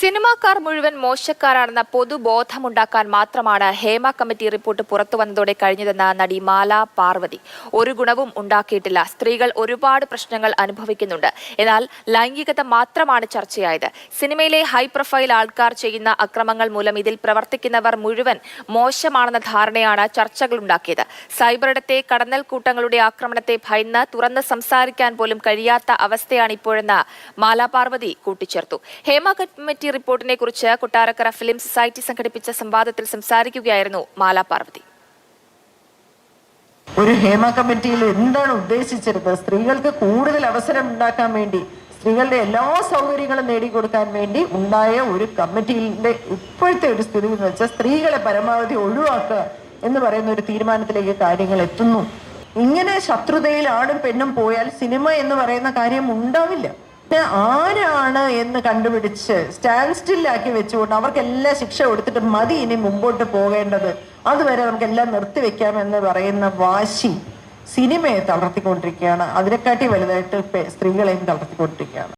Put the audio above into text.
സിനിമാക്കാർ മുഴുവൻ മോശക്കാരാണെന്ന പൊതുബോധമുണ്ടാക്കാൻ മാത്രമാണ് Hema committee report പുറത്തു പുറത്തുവന്നതോടെ കഴിഞ്ഞതെന്ന നടി മാല പാർവതി. ഒരു ഗുണവും ഉണ്ടാക്കിയിട്ടില്ല. സ്ത്രീകൾ ഒരുപാട് പ്രശ്നങ്ങൾ അനുഭവിക്കുന്നുണ്ട്. എന്നാൽ ലൈംഗികത മാത്രമാണ് ചർച്ചയായത്. സിനിമയിലെ ഹൈ പ്രൊഫൈൽ ആൾക്കാർ ചെയ്യുന്ന അക്രമങ്ങൾ മൂലം ഇതിൽ പ്രവർത്തിക്കുന്നവർ മുഴുവൻ മോശമാണെന്ന ധാരണയാണ് ചർച്ചകൾ ചർച്ചകളുണ്ടാക്കിയത് സൈബറിടത്തെ കടന്നൽ കൂട്ടങ്ങളുടെ ആക്രമണത്തെ ഭയന്ന് തുറന്ന് സംസാരിക്കാൻ പോലും കഴിയാത്ത അവസ്ഥയാണ് ഇപ്പോഴെന്ന് മാല പാർവതി കൂട്ടിച്ചേർത്തു. ഹേമ കമ്മിറ്റി റിപ്പോർട്ടിനെ കുറിച്ച് കൊട്ടാരക്കര ഫിലിം സൊസൈറ്റി സംഘടിപ്പിച്ച സംവാദത്തിൽ സംസാരിക്കുകയായിരുന്നു മാല പാർവതി. ഒരു ഹേമ കമ്മിറ്റിയിൽ എന്താണ് ഉദ്ദേശിച്ചിരുന്നത്? സ്ത്രീകൾക്ക് കൂടുതൽ അവസരം ഉണ്ടാക്കാൻ വേണ്ടി സ്ത്രീകളുടെ എല്ലാ സൗകര്യങ്ങളും നേടിക്കൊടുക്കാൻ വേണ്ടി ഉണ്ടായ ഒരു കമ്മിറ്റിയിലെ ഇപ്പോഴത്തെ ഒരു സ്ഥിതി എന്ന് വെച്ചാൽ സ്ത്രീകളെ പരമാവധി ഒഴിവാക്കുക എന്ന് പറയുന്ന ഒരു തീരുമാനത്തിലേക്ക് കാര്യങ്ങൾ എത്തുന്നു. ഇങ്ങനെ ശത്രുതയിൽ ആണും പെണ്ണും പോയാൽ സിനിമ എന്ന് പറയുന്ന കാര്യം ഉണ്ടാവില്ല. ആരാണ് എന്ന് കണ്ടുപിടിച്ച് സ്റ്റാൻഡ് സ്റ്റില്ലാക്കി വെച്ചുകൊണ്ട് അവർക്കെല്ലാം ശിക്ഷ കൊടുത്തിട്ട് മതി ഇനി മുമ്പോട്ട് പോകേണ്ടത്. അതുവരെ നമുക്കെല്ലാം നിർത്തിവെക്കാമെന്ന് പറയുന്ന വാശി സിനിമയെ തളർത്തിക്കൊണ്ടിരിക്കുകയാണ്. അതിനെക്കാട്ടി വലുതായിട്ട് സ്ത്രീകളെയും തളർത്തിക്കൊണ്ടിരിക്കുകയാണ്.